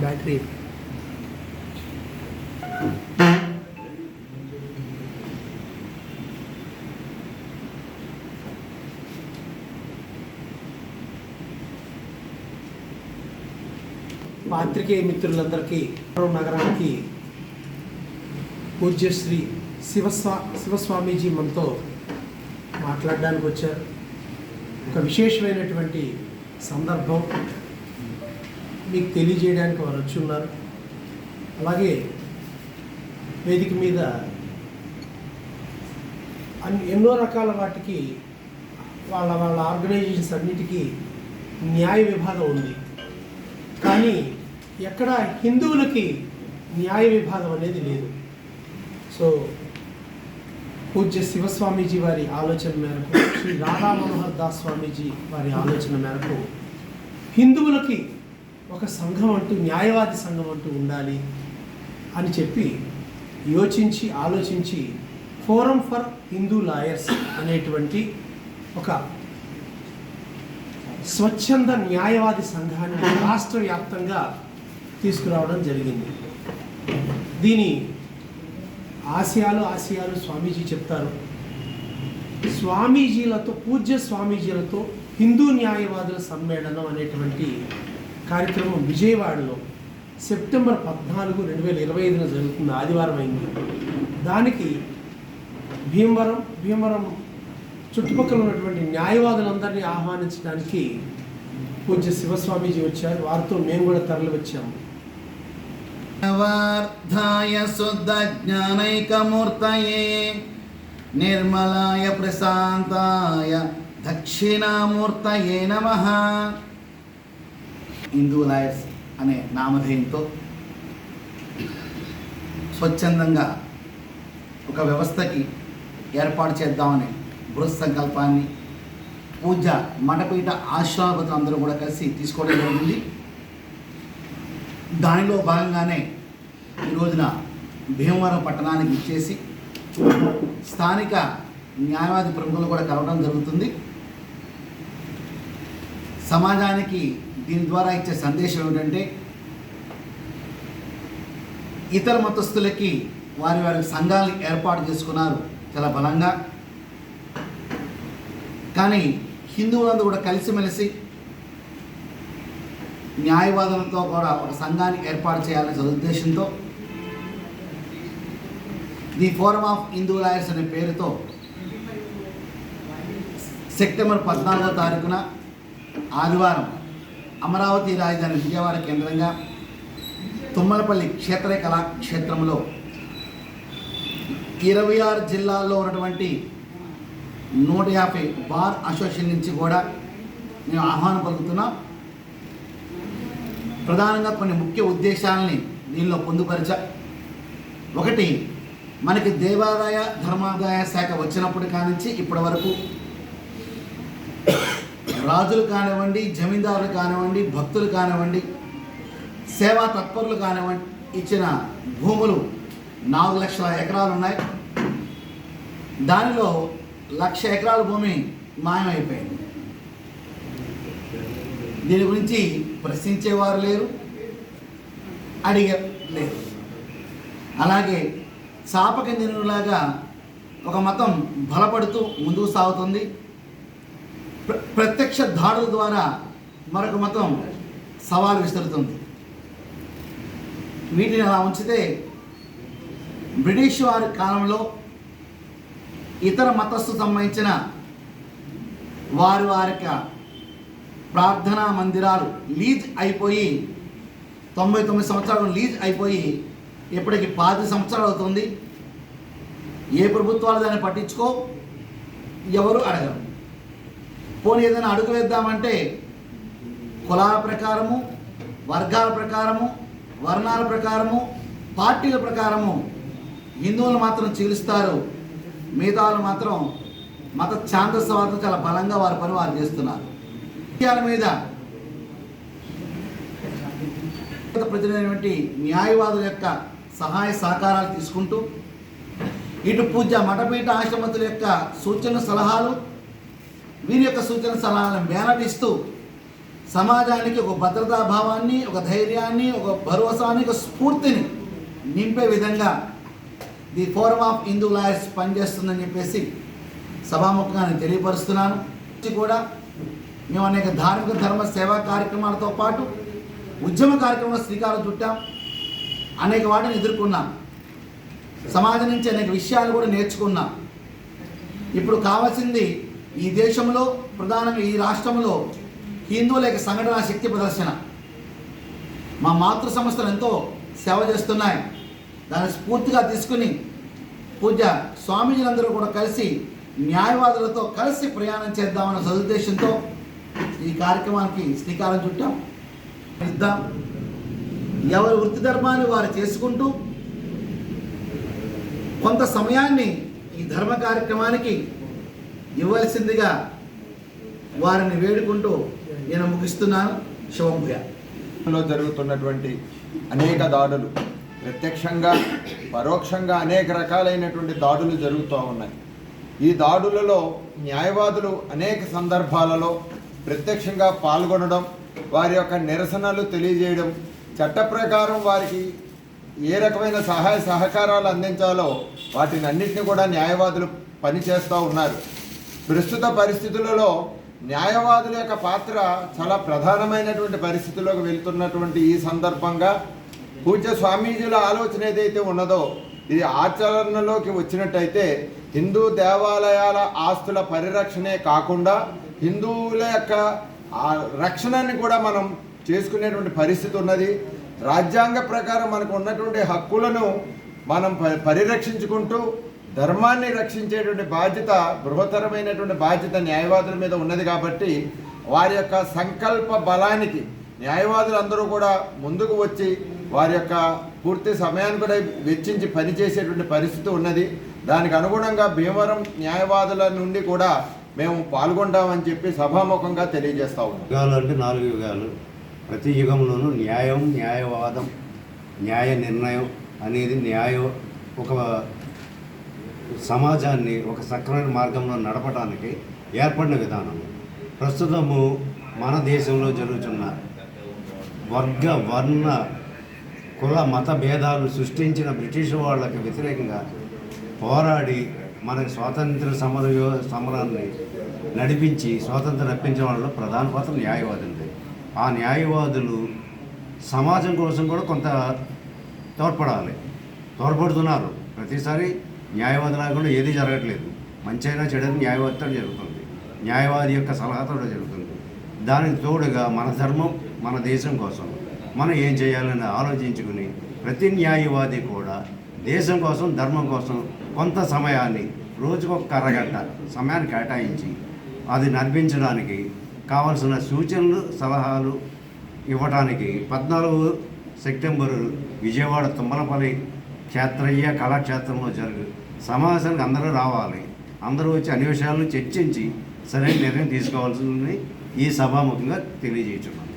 Battery పాత్రికేయ మిత్రులందరికీ నగరానికి పూజ్యశ్రీ శివస్వా శివస్వామీజీ మనతో మాట్లాడడానికి వచ్చారు. ఒక విశేషమైనటువంటి సందర్భం. మీకు తెలియజేయడానికి వారు వచ్చి ఉన్నారు. అలాగే వేదిక మీద అన్ని ఎన్నో రకాల వాటికి వాళ్ళ వాళ్ళ ఆర్గనైజేషన్స్ అన్నిటికీ న్యాయ విభాగం ఉంది. కానీ ఎక్కడ హిందువులకి న్యాయ విభాగం అనేది లేదు. సో పూజ్య శివస్వామీజీ వారి ఆలోచన మేరకు శ్రీ రాధా మనోహర్ దాస్ స్వామీజీ వారి ఆలోచన మేరకు హిందువులకి ఒక సంఘం అంటూ న్యాయవాది సంఘం అంటూ ఉండాలి అని చెప్పి యోచించి ఆలోచించి ఫోరం ఫర్ హిందూ లాయర్స్ అనేటువంటి ఒక స్వచ్ఛంద న్యాయవాది సంఘాన్ని రాష్ట్ర వ్యాప్తంగా తీసుకురావడం జరిగింది. దీని ఆశయాలు ఆశయాలు స్వామీజీ చెప్తారు. స్వామీజీలతో పూజ్య స్వామీజీలతో హిందూ న్యాయవాదుల సమ్మేళనం అనేటువంటి కార్యక్రమం విజయవాడలో సెప్టెంబర్ పద్నాలుగు రెండు వేల ఇరవై ఐదున జరుగుతుంది. ఆదివారం అయింది. దానికి భీమవరం భీమవరం చుట్టుపక్కల ఉన్నటువంటి న్యాయవాదులందరినీ ఆహ్వానించడానికి పూజ్య శివస్వామీజీ వచ్చారు. వారితో మేము కూడా తరలి వచ్చాము. వార్ధాయ శుద్ధ జ్ఞానైకమూర్తయే నిర్మలాయ ప్రశాంతాయ దక్షిణామూర్తయే నమ. హిందూ లాయర్స్ అనే నామధేయంతో స్వచ్ఛందంగా ఒక వ్యవస్థకి ఏర్పాటు చేద్దామనే బృహ సంకల్పాన్ని పూజ మఠపీఠ ఆశ్రమపతులు అందరూ కూడా కలిసి తీసుకోవడం జరిగింది. దానిలో భాగంగానే ఈ రోజున భీమవరం పట్టణానికి ఇచ్చేసి స్థానిక న్యాయవాది ప్రముఖులు కూడా కలవడం జరుగుతుంది. సమాజానికి దీని ద్వారా ఇచ్చే సందేశం ఏమిటంటే ఇతర మతస్థులకి వారి వారి సంఘాలను ఏర్పాటు చేసుకున్నారు చాలా బలంగా. కానీ హిందువులందరూ కూడా కలిసిమెలిసి న్యాయవాదులతో కూడా ఒక సంఘాన్ని ఏర్పాటు చేయాలనే ఉద్దేశంతో the forum of Hindu lawyers అనే పేరుతో సెప్టెంబర్ పద్నాలుగో తారీఖున ఆదివారం అమరావతి రాజధాని విజయవాడ కేంద్రంగా తుమ్మలపల్లి క్షేత్ర కళాక్షేత్రంలో ఇరవై ఆరు జిల్లాల్లో ఉన్నటువంటి నూట యాభై బార్ అసోసియేషన్ నుంచి కూడా మేము ఆహ్వానం పలుకుతున్నాం. ప్రధానంగా కొన్ని ముఖ్య ఉద్దేశాలని దీనిలో పొందుపరచ. ఒకటి మనకి దేవాదాయ ధర్మాదాయ శాఖ వచ్చినప్పటి కానించి ఇప్పటి వరకు రాజులు కానివ్వండి జమీందారులు కానివ్వండి భక్తులు కానివ్వండి సేవా తత్పరులు కానివ్వండి ఇచ్చిన భూములు నాలుగు లక్షల ఎకరాలు ఉన్నాయి. దానిలో లక్ష ఎకరాల భూమి మాయమైపోయింది. దీని గురించి ప్రశ్నించేవారు లేరు అడిగే లేరు అలాగే చాపక నిరులాగా ఒక మతం బలపడుతూ ముందుకు సాగుతుంది. ప్రత్యక్ష దాడుల ద్వారా మరొక మతం సవాలు విసురుతుంది వీటిని అలా ఉంచితే బ్రిటిష్ వారి కాలంలో ఇతర మతస్థు సంబంధించిన వారి వారి యొక్క ప్రార్థనా మందిరాలు లీజ్ అయిపోయి తొంభై తొమ్మిది సంవత్సరాలు లీజ్ అయిపోయి ఇప్పటికి పాతి సంవత్సరాలు అవుతుంది. ఏ ప్రభుత్వాలు దాన్ని పట్టించుకో? ఎవరు అడగరు. పోనీ ఏదైనా అడుగు వేద్దామంటే కులాల ప్రకారము వర్గాల ప్రకారము వర్ణాల ప్రకారము పార్టీల ప్రకారము హిందువులు మాత్రం చీలుస్తారు మిగతా మాత్రం మత ఛాందస్వాదం చాలా బలంగా వారి పని వారు చేస్తున్నారు. విషయాల మీద ప్రజలైనటువంటి న్యాయవాదుల యొక్క సహాయ సహకారాలు తీసుకుంటూ ఇటు పూజ మఠపీఠ ఆశ్రమతుల యొక్క సూచన సలహాలు వీరి యొక్క సూచన సలహాలను మేనటిస్తూ సమాజానికి ఒక భద్రతా భావాన్ని ఒక ధైర్యాన్ని ఒక భరోసాని ఒక స్ఫూర్తిని నింపే విధంగా the forum of Hindu lawyers పనిచేస్తుందని చెప్పేసి సభాముఖంగా నేను తెలియపరుస్తున్నాను కూడా మేము అనేక ధార్మిక ధర్మ సేవా కార్యక్రమాలతో పాటు ఉద్యమ కార్యక్రమంలో శ్రీకారం చుట్టాం. అనేక వాటిని ఎదుర్కొన్నాం. సమాజం నుంచి అనేక విషయాలు కూడా నేర్చుకున్నాం. ఇప్పుడు కావాల్సింది ఈ దేశంలో ప్రధానంగా ఈ రాష్ట్రంలో హిందువుల యొక్క సంఘటన శక్తి ప్రదర్శన. మా మాతృ సంస్థలు ఎంతో సేవ చేస్తున్నాయి. దాన్ని స్ఫూర్తిగా తీసుకుని పూజ స్వామీజీలందరూ కూడా కలిసి న్యాయవాదులతో కలిసి ప్రయాణం చేద్దామన్న సదుద్దేశంతో ఈ కార్యక్రమానికి శ్రీకారం చుట్టాం. ఇద్దాం. ఎవరి వృత్తి ధర్మాన్ని వారు చేసుకుంటూ కొంత సమయాన్ని ఈ ధర్మ కార్యక్రమానికి ఇవ్వాల్సిందిగా వారిని వేడుకుంటూ నేను ముగిస్తున్నాను. శుభంభూయ జరుగుతున్నటువంటి అనేక దాడులు ప్రత్యక్షంగా పరోక్షంగా అనేక రకాలైనటువంటి దాడులు జరుగుతూ ఉన్నాయి. ఈ దాడులలో న్యాయవాదులు అనేక సందర్భాలలో ప్రత్యక్షంగా పాల్గొనడం వారి యొక్క నిరసనలు తెలియజేయడం చట్ట ప్రకారం వారికి ఏ రకమైన సహాయ సహకారాలు అందించాలో వాటిని అన్నింటినీ కూడా న్యాయవాదులు పనిచేస్తూ ఉన్నారు. ప్రస్తుత పరిస్థితులలో న్యాయవాదుల యొక్క పాత్ర చాలా ప్రధానమైనటువంటి పరిస్థితుల్లోకి వెళ్తున్నటువంటి ఈ సందర్భంగా పూజ్య స్వామీజీల ఆలోచన ఏదైతే ఉన్నదో ఇది ఆచరణలోకి వచ్చినట్టయితే హిందూ దేవాలయాల ఆస్తుల పరిరక్షణే కాకుండా హిందువుల యొక్క రక్షణని కూడా మనం చేసుకునేటువంటి పరిస్థితి ఉన్నది. రాజ్యాంగ ప్రకారం మనకు ఉన్నటువంటి హక్కులను మనం ప- పరిరక్షించుకుంటూ ధర్మాన్ని రక్షించేటువంటి బాధ్యత బృహత్తరమైనటువంటి బాధ్యత న్యాయవాదుల మీద ఉన్నది కాబట్టి వారి యొక్క సంకల్ప బలానికి న్యాయవాదులందరూ కూడా ముందుకు వచ్చి వారి యొక్క పూర్తి సమయాన్ని కూడా వెచ్చించి పనిచేసేటువంటి పరిస్థితి ఉన్నది. దానికి అనుగుణంగా భీమవరం న్యాయవాదుల నుండి కూడా మేము పాల్గొంటామని చెప్పి సభాముఖంగా తెలియజేస్తా ఉన్నాం. యుగాలు అంటే నాలుగు యుగాలు. ప్రతి యుగంలోనూ న్యాయం న్యాయవాదం న్యాయ నిర్ణయం అనేది న్యాయం ఒక సమాజాన్ని ఒక సక్రమైన మార్గంలో నడపడానికి ఏర్పడిన విధానం. ప్రస్తుతము మన దేశంలో జరుగుతున్న వర్గ వర్ణ కుల మత భేదాలు సృష్టించిన బ్రిటిష్ వాళ్ళకి వ్యతిరేకంగా పోరాడి మన స్వాతంత్ర సమర సమరాన్ని నడిపించి స్వాతంత్రం రప్పించిన వాళ్ళలో ప్రధాన పాత్ర న్యాయవాదులది. ఆ న్యాయవాదులు సమాజం కోసం కూడా కొంత తోడ్పడాలి. తోడ్పడుతున్నారు. ప్రతిసారి న్యాయవాది లేకుండా ఏది జరగట్లేదు. మంచి అయినా చెడని న్యాయవాదితో జరుగుతుంది. న్యాయవాది యొక్క సలహాతో జరుగుతుంది. దానికి తోడుగా మన ధర్మం మన దేశం కోసం మనం ఏం చేయాలని ఆలోచించుకుని ప్రతి న్యాయవాది కూడా దేశం కోసం ధర్మం కోసం కొంత సమయాన్ని రోజుకు ఒక అరగంట సమయాన్ని కేటాయించి అది నడిపించడానికి కావలసిన సూచనలు సలహాలు ఇవ్వటానికి పద్నాలుగు సెప్టెంబరు విజయవాడ తుమ్మలపల్లి క్షేత్రయ్య కళాక్షేత్రంలో జరుగు సమావేశానికి అందరూ రావాలి. అందరూ వచ్చి అన్ని విషయాలను చర్చించి సరైన నిర్ణయం తీసుకోవాల్సిందని ఈ సభాముఖంగా తెలియజేస్తున్నాను.